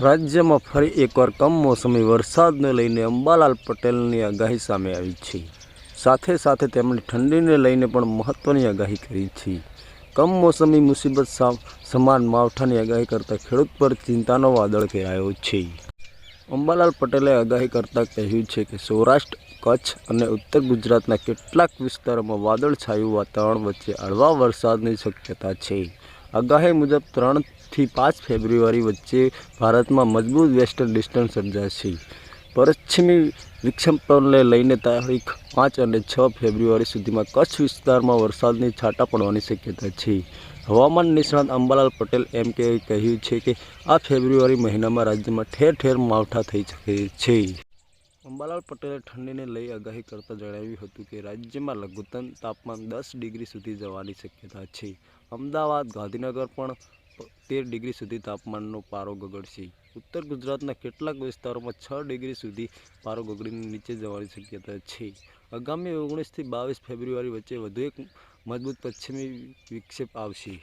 રાજ્યમાં ફરી એકવાર કમોસમી વરસાદને લઈને અંબાલાલ પટેલની આગાહી સામે આવી છે. સાથે સાથે તેમણે ઠંડીને લઈને પણ મહત્ત્વની આગાહી કરી છે. કમોસમી મુસીબત સમાન માવઠાની આગાહી કરતાં ખેડૂત પર ચિંતાનો વાદળ ફેરાયો છે. અંબાલાલ પટેલે આગાહી કરતાં કહ્યું છે કે સૌરાષ્ટ્ર, કચ્છ અને ઉત્તર ગુજરાતના કેટલાક વિસ્તારોમાં વાદળછાયું વાતાવરણ વચ્ચે હળવા વરસાદની શક્યતા છે. આગાહી મુજબ ત્રણથી પાંચ ફેબ્રુઆરી વચ્ચે ભારતમાં મજબૂત વેસ્ટર્ન ડિસ્ટન્સ સર્જાશે. પશ્ચિમી વિક્ષમપણને લઈને તારીખ પાંચ અને છ ફેબ્રુઆરી સુધીમાં કચ્છ વિસ્તારમાં વરસાદની છાંટા પડવાની શક્યતા છે. હવામાન નિષ્ણાત અંબાલાલ પટેલ એમ કે કહ્યું છે કે આ ફેબ્રુઆરી મહિનામાં રાજ્યમાં ઠેર ઠેર માવઠા થઈ શકે છે. અંબાલાલ પટેલે ઠંડીને લઈ આગાહી કરતાં જણાવ્યું હતું કે રાજ્યમાં લઘુત્તમ તાપમાન દસ ડિગ્રી સુધી જવાની શક્યતા છે. અમદાવાદ, ગાંધીનગર પણ તેર ડિગ્રી સુધી તાપમાનનો પારો ગગડશે. ઉત્તર ગુજરાતના કેટલાક વિસ્તારોમાં છ ડિગ્રી સુધી પારો ગગડીને નીચે જવાની શક્યતા છે. આગામી ઓગણીસથી બાવીસ ફેબ્રુઆરી વચ્ચે વધુ એક મજબૂત પશ્ચિમી વિક્ષેપ આવશે.